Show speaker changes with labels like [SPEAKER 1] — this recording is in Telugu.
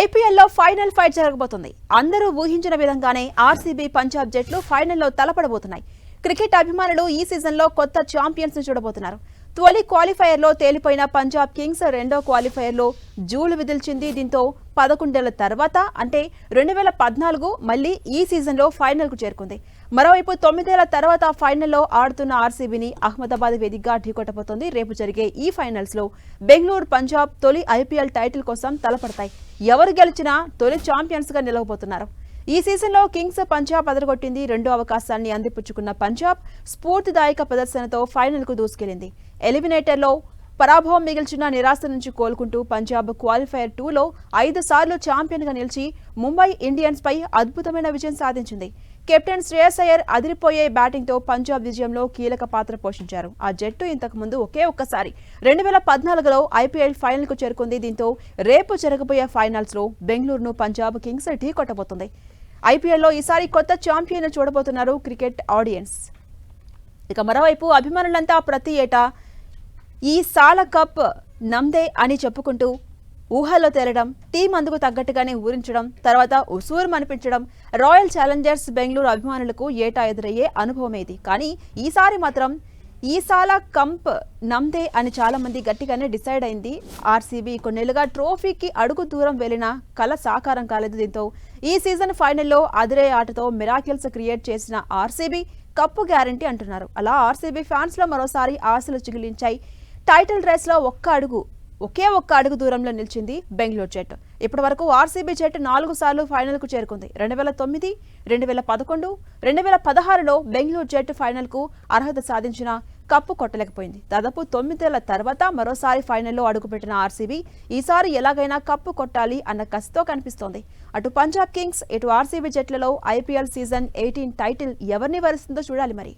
[SPEAKER 1] ఐపీఎల్లో ఫైనల్ ఫైట్ జరగబోతుంది. అందరూ ఊహించిన విధంగానే ఆర్సీబీ పంజాబ్ జట్లు ఫైనల్లో తలపడబోతున్నాయి. క్రికెట్ అభిమానులు ఈ సీజన్లో కొత్త ఛాంపియన్స్ని చూడబోతున్నారు. తొలి క్వాలిఫైయర్లో తేలిపోయిన పంజాబ్ కింగ్స్ రెండో క్వాలిఫైయర్లో జూలు విదిల్చింది. దీంతో పదకొండేళ్ళ తర్వాత అంటే రెండు వేల పద్నాలుగు మళ్ళీ ఈ సీజన్లో ఫైనల్కు చేరుకుంది. మరోవైపు తొమ్మిదేళ్ళ తర్వాత ఫైనల్లో ఆడుతున్న ఆర్సీబీని అహ్మదాబాద్ వేదికగా ఢీకొట్టబోతోంది. రేపు జరిగే ఈ ఫైనల్స్లో బెంగళూరు పంజాబ్ తొలి ఐపీఎల్ టైటిల్ కోసం తలపడతాయి. ఎవరు గెలిచినా తొలి ఛాంపియన్స్గా నిలవబోతున్నారు. ఈ సీజన్లో కింగ్స్ పంజాబ్ అదరగొట్టింది. రెండో అవకాశాన్ని అందిపుచ్చుకున్న పంజాబ్ స్ఫూర్తిదాయక ప్రదర్శనతో ఫైనల్కు దూసుకెళ్ళింది ఎలిమినేటర్లో పరాభవం మిగిల్చిన నిరాశ నుంచి కోలుకుంటూ పంజాబ్ క్వాలిఫైర్ టూలో ఐదు సార్లు ఛాంపియన్గా నిలిచి ముంబై ఇండియన్స్పై అద్భుతమైన విజయం సాధించింది. కెప్టెన్ శ్రేయస్ అయ్యర్ అదిరిపోయే బ్యాటింగ్తో పంజాబ్ విజయంలో కీలక పాత్ర పోషించారు. ఆ జట్టు ఇంతకు ముందు ఒకే ఒక్కసారి రెండు వేల పద్నాలుగులో ఐపీఎల్ ఫైనల్కు చేరుకుంది. దీంతో రేపు జరగబోయే ఫైనల్స్లో బెంగళూరును పంజాబ్ కింగ్స్ ఢీ కొట్టబోతుంది. ఐపీఎల్లో ఈసారి కొత్త ఛాంపియన్ చూడబోతున్నారు క్రికెట్ ఆడియన్స్. ఇక మరోవైపు అభిమానులంతా ప్రతి ఏటా ఈ సాల కప్ నమ్దే అని చెప్పుకుంటూ ఊహల్లో తేలడం టీం అందుకు తగ్గట్టుగానే ఊరించడం తర్వాత ఉసూరు అనిపించడం రాయల్ ఛాలెంజర్స్ బెంగళూరు అభిమానులకు ఏటా ఎదురయ్యే అనుభవం ఇది కానీ ఈసారి మాత్రం ఈ సాల కంప్ నమ్దే అని చాలా మంది గట్టిగానే డిసైడ్ అయింది. ఆర్సీబీ కొన్నేళ్ళుగా ట్రోఫీకి అడుగు దూరం వెళ్ళిన కళ సాకారం కాలేదు దీంతో. ఈ సీజన్ ఫైనల్లో అదిరే ఆటతో మిరాకిల్స్ క్రియేట్ చేసిన ఆర్సీబీ కప్పు గ్యారంటీ అంటున్నారు. అలా ఆర్సీబీ ఫ్యాన్స్లో మరోసారి ఆశలు చిగిలించాయి. టైటిల్ రేస్లో ఒక్క అడుగు ఒకే ఒక్క అడుగు దూరంలో నిలిచింది బెంగళూరు జట్టు. ఇప్పటి వరకు ఆర్సీబీ జట్టు నాలుగు సార్లు ఫైనల్కు చేరుకుంది. రెండు వేల తొమ్మిది రెండు వేల పదకొండు రెండు వేల పదహారులో బెంగళూరు జట్టు ఫైనల్కు అర్హత సాధించిన కప్పు కొట్టలేకపోయింది. దాదాపు తొమ్మిదేళ్ళ తర్వాత మరోసారి ఫైనల్లో అడుగుపెట్టిన ఆర్సీబీ ఈసారి ఎలాగైనా కప్పు కొట్టాలి అన్న కసితో కనిపిస్తోంది. అటు పంజాబ్ కింగ్స్ ఇటు ఆర్సీబీ జట్లలో ఐపీఎల్ సీజన్ ఎయిటీన్ టైటిల్ ఎవరిని వరిస్తుందో చూడాలి మరి.